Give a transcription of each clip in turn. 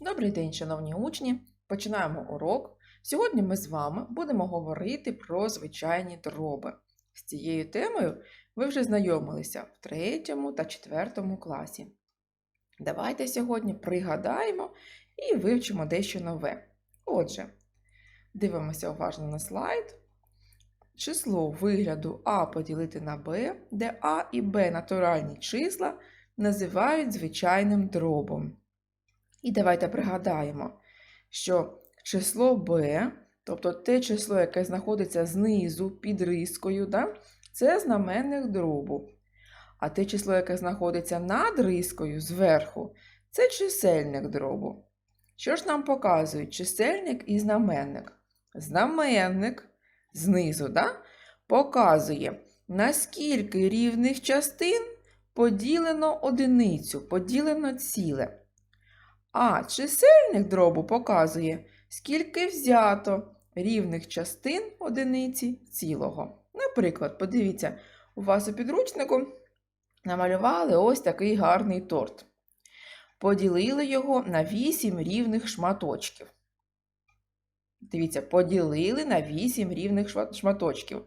Добрий день, шановні учні! Починаємо урок. Сьогодні ми з вами будемо говорити про звичайні дроби. З цією темою ви вже знайомилися в третьому та четвертому класі. Давайте сьогодні пригадаємо і вивчимо дещо нове. Отже, дивимося уважно на слайд. Число вигляду А поділити на Б, де А і Б натуральні числа називають звичайним дробом. І давайте пригадаємо, що число b, тобто те число, яке знаходиться знизу під рискою, да, це знаменник дробу. А те число, яке знаходиться над рискою зверху, це чисельник дробу. Що ж нам показують чисельник і знаменник? Знаменник знизу да, показує, наскільки рівних частин поділено одиницю, поділено ціле. А чисельник дробу показує, скільки взято рівних частин одиниці цілого. Наприклад, подивіться, у вас у підручнику намалювали ось такий гарний торт. Поділили його на 8 рівних шматочків. Дивіться, поділили на 8 рівних шматочків.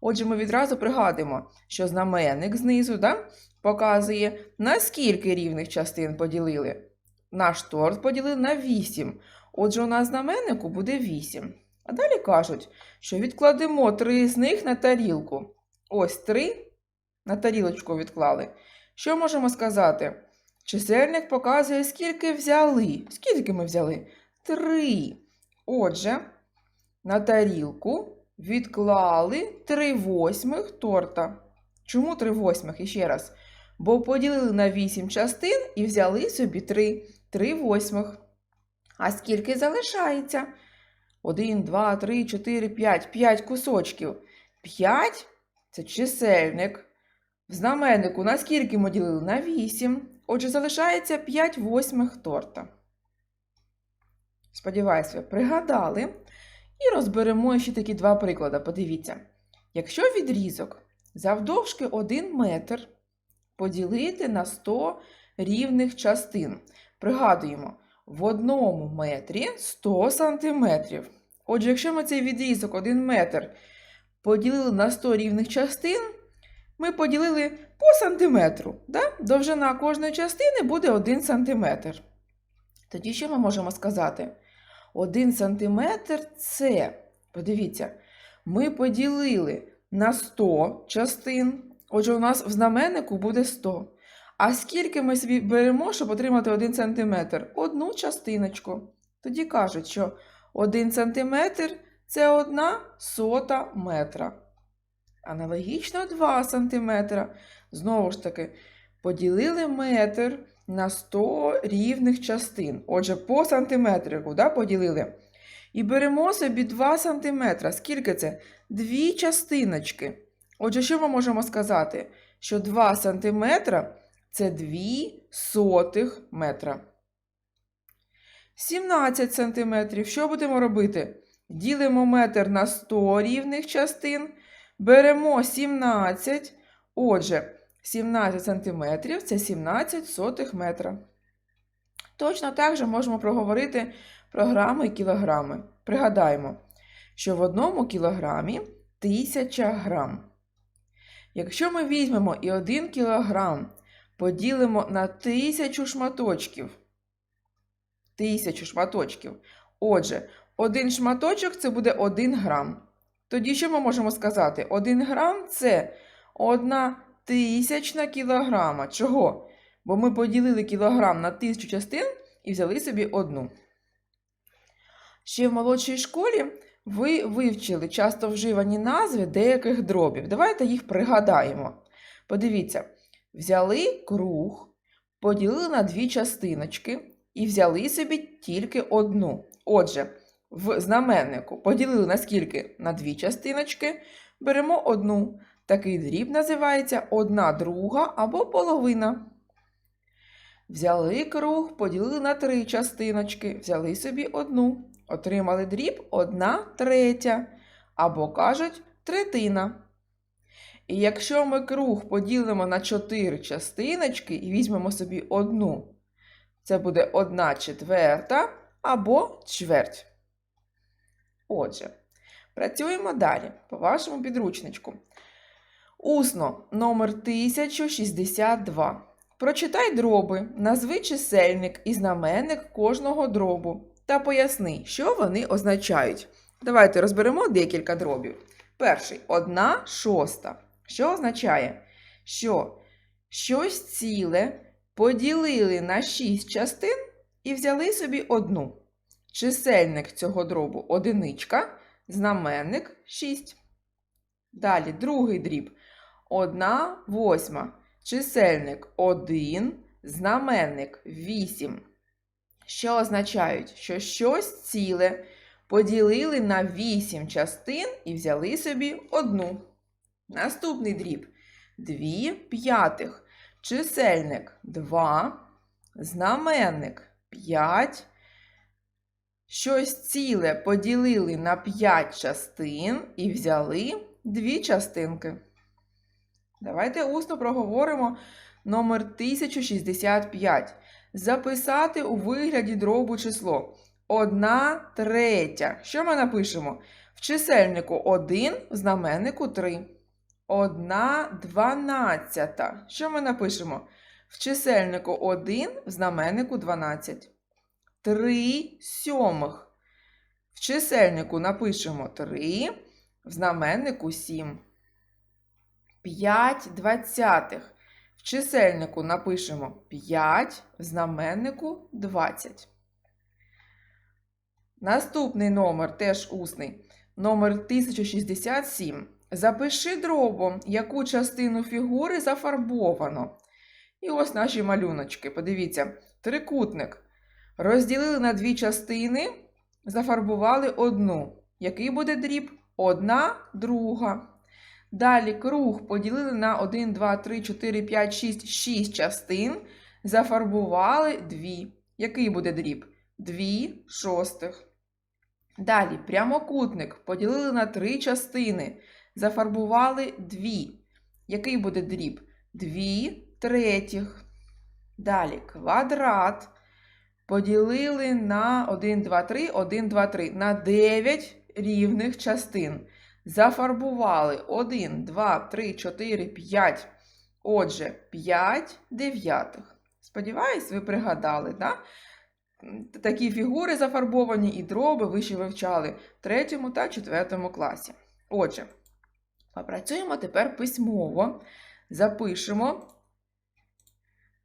Отже, ми відразу пригадуємо, що знаменник знизу да, показує, наскільки рівних частин поділили. Наш торт поділили на 8. Отже, у нас знаменнику буде 8. А далі кажуть, що відкладемо 3 з них на тарілку. Ось 3 на тарілочку відклали. Що можемо сказати? Чисельник показує, скільки взяли. Скільки ми взяли? 3. Отже, на тарілку відклали 3 восьмих торта. Чому 3 восьмих? Іще раз. Бо поділили на 8 частин і взяли собі 3. 3 восьмих. А скільки залишається? 1, 2, 3, 4, 5. 5 кусочків. 5 це чисельник. В знаменнику на скільки ми ділили? На 8. Отже, залишається 5 восьмих торта. Сподіваюся, пригадали. І розберемо ще такі два приклади. Подивіться. Якщо відрізок завдовжки 1 метр поділити на 100 рівних частин. Пригадуємо, в одному метрі 100 сантиметрів. Отже, якщо ми цей відрізок 1 метр поділили на 100 рівних частин, ми поділили по сантиметру. Да? Довжина кожної частини буде 1 сантиметр. Тоді що ми можемо сказати? 1 сантиметр це, подивіться, ми поділили на 100 частин. Отже, у нас в знаменнику буде 100. А скільки ми собі беремо, щоб отримати 1 см? Одну частиночку. Тоді кажуть, що 1 см це 1 сота метра. Аналогічно 2 см. Знову ж таки, поділили метр на 100 рівних частин. Отже, по сантиметрику да, поділили. І беремо собі 2 см. Скільки це? Дві частиночки. Отже, що ми можемо сказати? Що 2 см це 2 сотих метра. 17 см. Що будемо робити? Ділимо метр на 100 рівних частин. Беремо 17. Отже, 17 см це 17 сотих метра. Точно так же можемо проговорити про грами і кілограми. Пригадаємо, що в одному кілограмі 1000 грам. Якщо ми візьмемо і 1 кілограм поділимо на 1000 шматочків. 1000 шматочків. Отже, один шматочок це буде 1 грам. Тоді що ми можемо сказати? 1 грам це 1 тисячна кілограма. Чого? Бо ми поділили кілограм на 1000 частин і взяли собі одну. Ще в молодшій школі ви вивчили часто вживані назви деяких дробів. Давайте їх пригадаємо. Подивіться, взяли круг, поділили на дві частиночки і взяли собі тільки одну. Отже, в знаменнику поділили на скільки? На дві частиночки, беремо одну. Такий дріб називається одна друга або половина. Взяли круг, поділили на три частиночки, взяли собі одну. Отримали дріб одна третя, або кажуть третина. І якщо ми круг поділимо на чотири частиночки і візьмемо собі одну, Це буде 1 четверта або чверть. Отже, працюємо далі по вашому підручничку. Усно номер 1062. Прочитай дроби, назви чисельник і знаменник кожного дробу та поясни, що вони означають. Давайте розберемо декілька дробів. Перший одна шоста. Що означає? Що щось ціле поділили на шість частин і взяли собі одну. Чисельник цього дробу одиничка, знаменник 6. Далі другий дріб. Одна восьма. Чисельник 1, знаменник 8. Що означають, що щось ціле поділили на 8 частин і взяли собі одну. Наступний дріб 2 п'ятих. Чисельник 2, знаменник 5. Щось ціле поділили на 5 частин і взяли дві частинки. Давайте усно проговоримо номер 1065. Записати у вигляді дробу число. Одна третя. Що ми напишемо? В чисельнику 1, в знаменнику 3. Одна дванадцята. Що ми напишемо? В чисельнику 1, в знаменнику 12. 3 сьомих. В чисельнику напишемо 3, в знаменнику 7. 5 двадцятих. В чисельнику напишемо 5, в знаменнику 20. Наступний номер теж усний. Номер 1067. Запиши дробом, яку частину фігури зафарбовано. І ось наші малюночки. Подивіться, трикутник. Розділили на дві частини, зафарбували одну. Який буде дріб? Одна, друга. Далі круг поділили на 1, 2, 3, 4, 5, 6, 6 частин. Зафарбували 2. Який буде дріб? 2 шостих. Далі прямокутник поділили на 3 частини. Зафарбували 2. Який буде дріб? 2 третіх. Далі квадрат. Поділили на 1, 2, 3, 1, 2, 3. На 9 рівних частин. Зафарбували 1, 2, 3, 4, 5. Отже, 5 дев'ятих. Сподіваюсь, ви пригадали, да? такі фігури зафарбовані і дроби ви ще вивчали в 3 та 4 класі. Отже, попрацюємо тепер письмово. Запишемо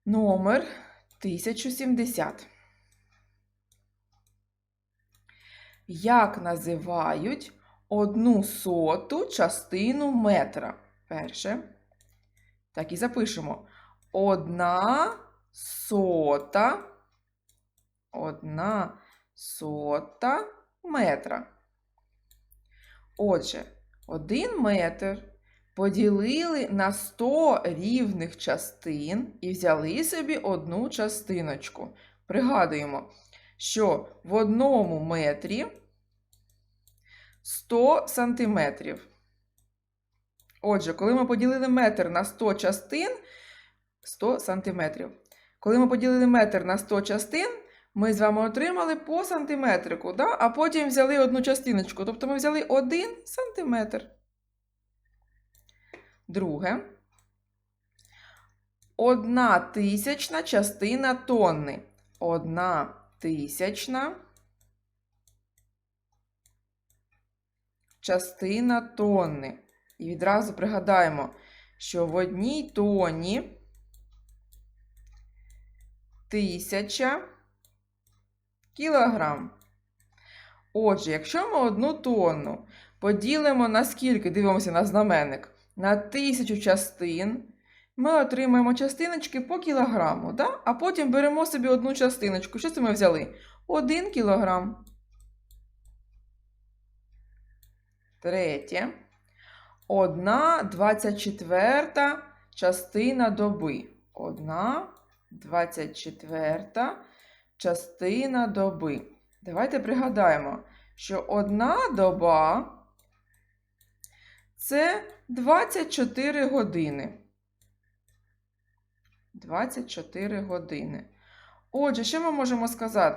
номер 1070. Як називають одну соту частину метра? Перше. Так і запишемо. Одна сота. Одна сота метра. Отже, один метр поділили на 100 рівних частин і взяли собі одну частиночку. Пригадуємо, що в одному метрі 100 сантиметрів. Отже, коли ми поділили метр на 100 частин, 100 сантиметрів. Коли ми поділили метр на 100 частин, ми з вами отримали по сантиметрику, да? а потім взяли одну частиночку. Тобто ми взяли 1 сантиметр. Друге. Одна тисячна частина тонни. Одна тисячна частина тонни. І відразу пригадаємо, що в одній тоні тисяча кілограм. Отже, якщо ми одну тонну поділимо на скільки, дивимося на знаменник, на тисячу частин, ми отримаємо частиночки по кілограму, да? а потім беремо собі одну частиночку. Що це ми взяли? Один кілограм. Третє. Одна двадцять четверта частина доби. Одна двадцять четверта частина доби. Давайте пригадаємо, що одна доба це 24 години. 24 години. Отже, що ми можемо сказати?